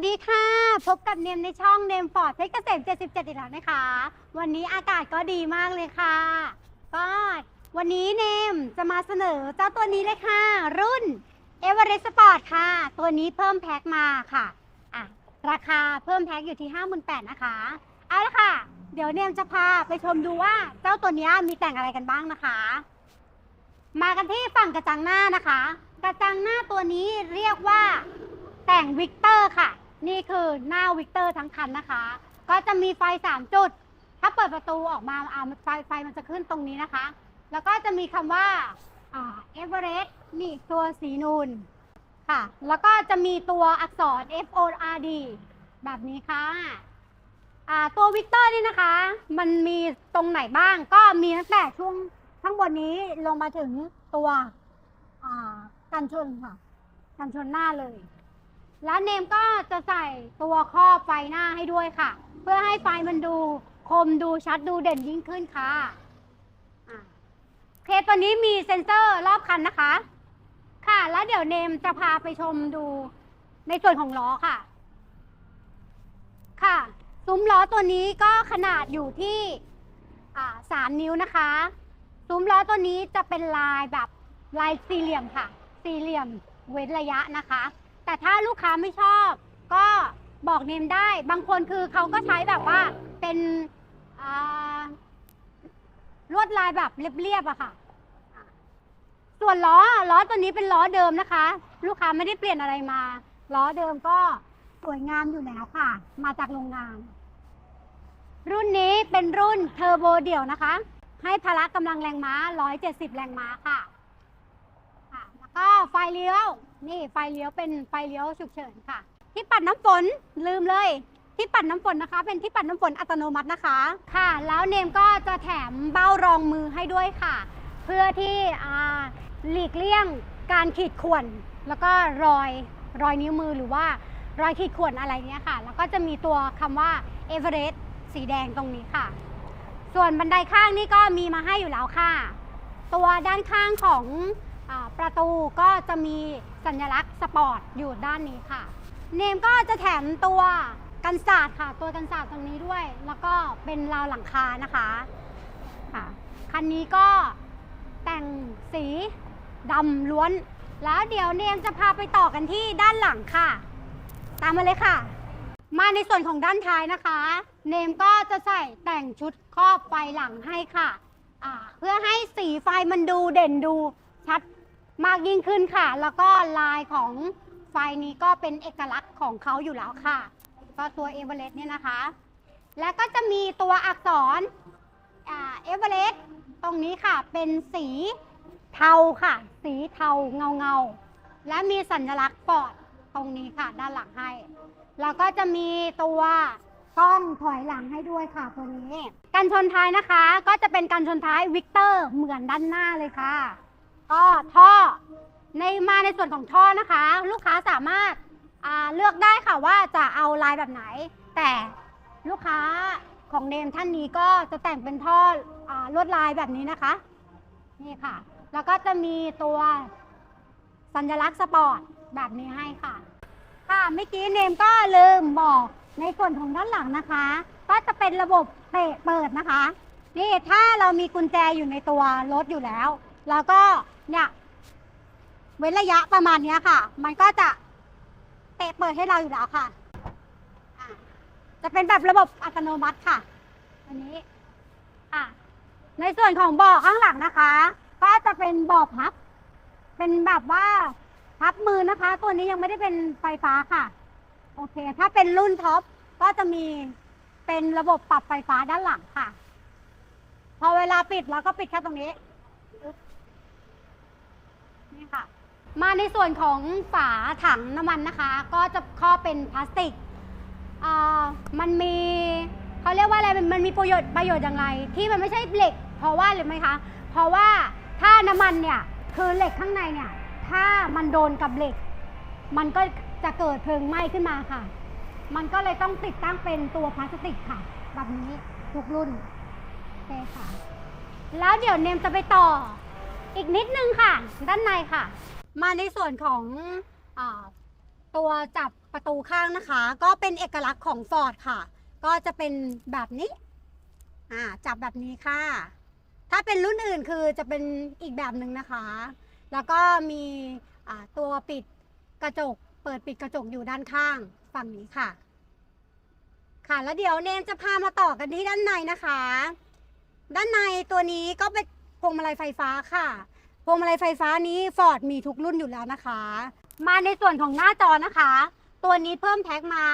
วัสดีค่ะ พบกับเนมในช่องเนมฟอร์ดเพชรเกษม 77 อีกแล้วนะคะ วันนี้อากาศก็ดีมากเลยค่ะ ก็วันนี้เนมจะมาเสนอเจ้าตัวนี้เลยค่ะ รุ่น e v e r e s t Sport ค่ะ ตัวนี้เพิ่มแพ็คมาค่ะอะ ราคาเพิ่มแพ็คอยู่ที่ 58,000นะคะ เอาละค่ะ เดี๋ยวเนมจะพาไปชมดูว่าเจ้าตัวนี้มีแต่งอะไรกันบ้างนะคะ มากันที่ฝั่งกระจังหน้านะคะ กระจังหน้าตัวนี้เรียกว่าแต่งวิกเตอร์ค่ะ นี่คือหน้าวิกเตอร์ทั้งคันนะคะ ก็จะมีไฟ 3 จุด ถ้าเปิดประตูออกมาอ่าไฟไฟมันจะขึ้นตรงนี้นะคะ แล้วก็จะมีคำว่าเอเวอเรสต์นี่ตัวสีนูนค่ะ แล้วก็จะมีตัวอักษร F O R D แบบนี้ค่ะอ่าตัววิกเตอร์นี่นะคะ มันมีตรงไหนบ้างก็มีตั้งแต่ช่วงข้างบนนี้ลงมาถึงตัวกันชนค่ะ กันชนหน้าเลย แล้วเนมก็จะใส่ตัวครอบไฟหน้าให้ด้วยค่ะ เพื่อให้ไฟมันดูคมดูชัดดูเด่นยิ่งขึ้นค่ะอะโอเคตัวนี้มีเซ็นเซอร์รอบคันนะคะ ค่ะแล้วเดี๋ยวเนมจะพาไปชมดูในส่วนของล้อค่ะ ค่ะ ซุ้มล้อตัวนี้ก็ขนาดอยู่ที่สามนิ้วนะคะ ซุ้มล้อตัวนี้จะเป็นลายแบบลายสี่เหลี่ยมค่ะ สี่เหลี่ยมเว้นระยะนะคะ แต่ถ้าลูกค้าไม่ชอบ ก็บอกเนมได้ บางคนคือเขาก็ใช้แบบว่าเป็นอ่าลวดลายแบบเรียบๆอะค่ะ ส่วนล้อล้อตัวนี้เป็นล้อเดิมนะคะ ลูกค้าไม่ได้เปลี่ยนอะไรมาล้อเดิมก็สวยงามอยู่แล้วค่ะ มาจากโรงงาน รุ่นนี้เป็นรุ่นเทอร์โบเดี่ยวนะคะ ให้พละกำลังแรงม้า 170 แรงม้าค่ะ เลี้ยว นี่ไฟเลี้ยวเป็นไฟเลี้ยวฉุกเฉินค่ะ ที่ปัดน้ำฝนลืมเลย ที่ปัดน้ำฝนนะคะ เป็นที่ปัดน้ำฝนอัตโนมัตินะคะค่ะ แล้วเนมก็จะแถมเบ้ารองมือให้ด้วยค่ะ เพื่อที่หลีกเลี่ยงการขีดข่วน แล้วก็รอยรอยนิ้วมือหรือว่ารอยขีดข่วนอะไรเนี้ยค่ะ แล้วก็จะมีตัวคำว่าเอเวอเรสต์สีแดงตรงนี้ค่ะ ส่วนบันไดข้างนี่ก็มีมาให้อยู่แล้วค่ะ ตัวด้านข้างของ ประตูก็จะมีสัญลักษณ์สปอร์ตอยู่ด้านนี้ค่ะ เนมก็จะแถมตัวกันศาสตร์ค่ะ ตัวกันศาสตร์ตรงนี้ด้วย แล้วก็เป็นราวหลังคานะคะค่ะคันนี้ก็แต่งสีดำล้วน แล้วเดี๋ยวเนมจะพาไปต่อกันที่ด้านหลังค่ะ ตามมาเลยค่ะ มาในส่วนของด้านท้ายนะคะ เนมก็จะใส่แต่งชุดครอบไฟหลังให้ค่ะอ่าเพื่อให้สีไฟมันดูเด่นดูชัด มากยิ่งขึ้นค่ะ แล้วก็ลายของไฟนี้ก็เป็นเอกลักษณ์ของเขาอยู่แล้วค่ะ ก็ตัวเอเวอเรสต์เนี่ยนะคะ แล้วก็จะมีตัวอักษรเอเวอเรสต์ตรงนี้ค่ะ เป็นสีเทาค่ะ สีเทาเงาเงาและมีสัญลักษณ์ปอดตรงนี้ค่ะ ด้านหลังให้ แล้วก็จะมีตัวกล้องถอยหลังให้ด้วยค่ะตัวนี้ กันชนท้ายนะคะ ก็จะเป็นกันชนท้ายวิกเตอร์เหมือนด้านหน้าเลยค่ะ ก็ท่อในมาในส่วนของท่อนะคะ ลูกค้าสามารถอ่าเลือกได้ค่ะว่าจะเอาลายแบบไหน แต่ลูกค้าของเนมท่านนี้ก็จะแต่งเป็นท่ออาลวดลายแบบนี้นะคะนี่ค่ะ แล้วก็จะมีตัวสัญลักษณ์สปอร์ตแบบนี้ให้ค่ะ ค่ะเมื่อกี้เนมก็ลืมบอกในส่วนของด้านหลังนะคะ ก็จะเป็นระบบเตะเปิดนะคะ นี่ถ้าเรามีกุญแจอยู่ในตัวรถอยู่แล้ว แล้วก็ เนี่ย เว้นระยะประมาณเนี้ยค่ะ มันก็จะเตะเปิดให้เราอยู่แล้วค่ะะจะเป็นแบบระบบอัตโนมัติค่ะ อันนี้อะในส่วนของบาะข้างหลังนะคะ ก็จะเป็นบาะพับ เป็นแบบว่าพับมือนะคะ ตัวนี้ยังไม่ได้เป็นไฟฟ้าค่ะ โอเค ถ้าเป็นรุ่นท็อปก็จะมีเป็นระบบปรับไฟฟ้าด้านหลังค่ะ พอเวลาปิดเราก็ปิดแค่ตรงนี้ นี่ค่ะ มาในส่วนของฝาถังน้ำมันนะคะ ก็จะครอบเป็นพลาสติกมันมีเขาเรียกว่าอะไรมันมันมีประโยชน์ประโยชน์อย่างไร ที่มันไม่ใช่เหล็ก เพราะว่าหรือไหมคะ เพราะว่าถ้าน้ำมันเนี่ยคือเหล็กข้างในเนี่ย ถ้ามันโดนกับเหล็ก มันก็จะเกิดเพลิงไหม้ขึ้นมาค่ะ มันก็เลยต้องติดตั้งเป็นตัวพลาสติกค่ะ แบบนี้ทุกรุ่นโอเคค่ะ แล้วเดี๋ยวเนมจะไปต่อ อีกนิดนึงค่ะ ด้านในค่ะ มาในส่วนของอาตัวจับประตูข้างนะคะ ก็เป็นเอกลักษณ์ของฟอร์ดค่ะ ก็จะเป็นแบบนี้อ่าจับแบบนี้ค่ะ ถ้าเป็นรุ่นอื่นคือจะเป็นอีกแบบหนึ่งนะคะ แล้วก็มีอ่าตัวปิดกระจก เปิดปิดกระจกอยู่ด้านข้างฝั่งนี้ค่ะ ค่ะแล้วเดี๋ยวเนนจะพามาต่อกันที่ด้านในนะคะ ด้านในตัวนี้ก็เป็น พวงมาลัยไฟฟ้าค่ะ พวงมาลัยไฟฟ้านี้ฟอร์ดมีทุกรุ่นอยู่แล้วนะคะ มาในส่วนของหน้าจอนะคะ ตัวนี้เพิ่มแท็กมา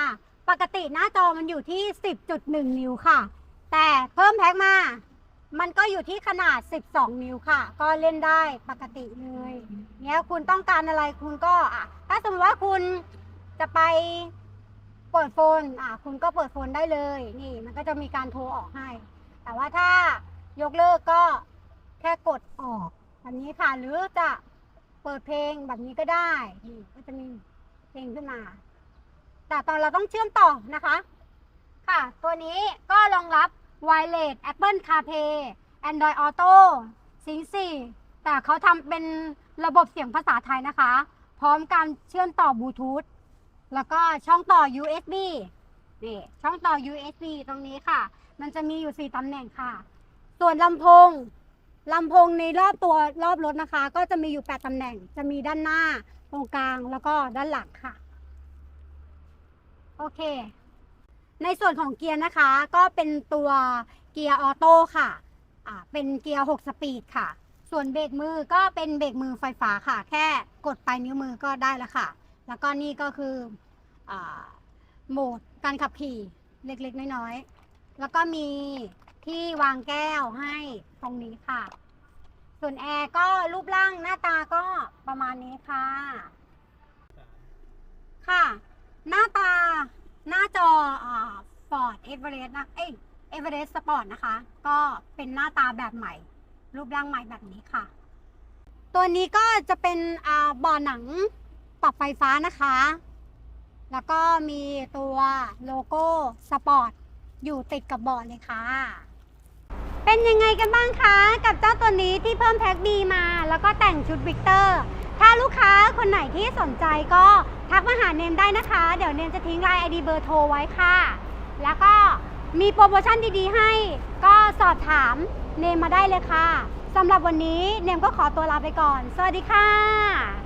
ปกติหน้าจอมันอยู่ที่ 10.1 นิ้วค่ะ แต่เพิ่มแท็กมา มันก็อยู่ที่ขนาด 12 นิ้วค่ะ ก็เล่นได้ปกติเลยเนี้ยคุณต้องการอะไรคุณก็อะถ้าสมมติว่าคุณจะไปเปิดโฟนอะคุณก็เปิดโฟนได้เลย นี่มันก็จะมีการโทรออกให้ แต่ว่าถ้ายกเลิกก็ ค่กดออกแบบนี้ค่ะ หรือจะเปิดเพลงแบบนี้ก็ได้นี่ก็จะมีเพลงขึ้นมา แต่ตอนเราต้องเชื่อมต่อนะคะ ค่ะ ตัวนี้ก็รองรับ Wireless Apple CarPlay Android Auto Sync 4แต่เขาทำเป็นระบบเสียงภาษาไทยนะคะ พร้อมการเชื่อมต่อบลูทูธแล้วก็ช่องต่อ USB นี่ช่องต่อ USB ตรงนี้ค่ะ มันจะมีอยู่ 4ตำแหน่งค่ะ ส่วนลำโพง ลำโพงในรอบตัวรอบรถนะคะ ก็จะมีอยู่ 8ตำแหน่ง จะมีด้านหน้า ตรงกลางแล้วก็ด้านหลังค่ะ โอเค ในส่วนของเกียร์นะคะ ก็เป็นตัวเกียร์ออโต้ค่ะอ่าเป็นเกียร์ 6 สปีดค่ะ ส่วนเบรกมือก็เป็นเบรกมือไฟฟ้าค่ะ แค่กดไปลายนิ้วมือก็ได้แล้วค่ะ แล้วก็นี่ก็คืออโหมดการขับขี่เล็กๆ น้อยๆ แล้วก็มี ที่วางแก้วให้ตรงนี้ค่ะ ส่วนแอร์ก็รูปร่างหน้าตาก็ประมาณนี้ค่ะ ค่ะ หน้าตาหน้าจออ่า Ford Everest นะเอ้ย Everest Sport นะคะ ก็เป็นหน้าตาแบบใหม่ รูปร่างใหม่แบบนี้ค่ะ ตัวนี้ก็จะเป็นอ่าเบ่อหนังปรับไฟฟ้านะคะ แล้วก็มีตัวโลโก้สปอร์ตอยู่ติดกับบาะเลยค่ะ เป็นยังไงกันบ้างคะกับเจ้าตัวนี้ที่เพิ่มแพ็กดีมา แล้วก็แต่งชุดวิกเตอร์ ถ้าลูกค้าคนไหนที่สนใจก็ทักมาหาเนมได้นะคะ เดี๋ยวเนมจะทิ้งไลน์ไอดีเบอร์โทรไว้ค่ะ แล้วก็มีโปรโมชั่นดีๆให้ ก็สอบถามเนมมาได้เลยค่ะสำหรับวันนี้เนมก็ขอตัวลาไปก่อน สวัสดีค่ะ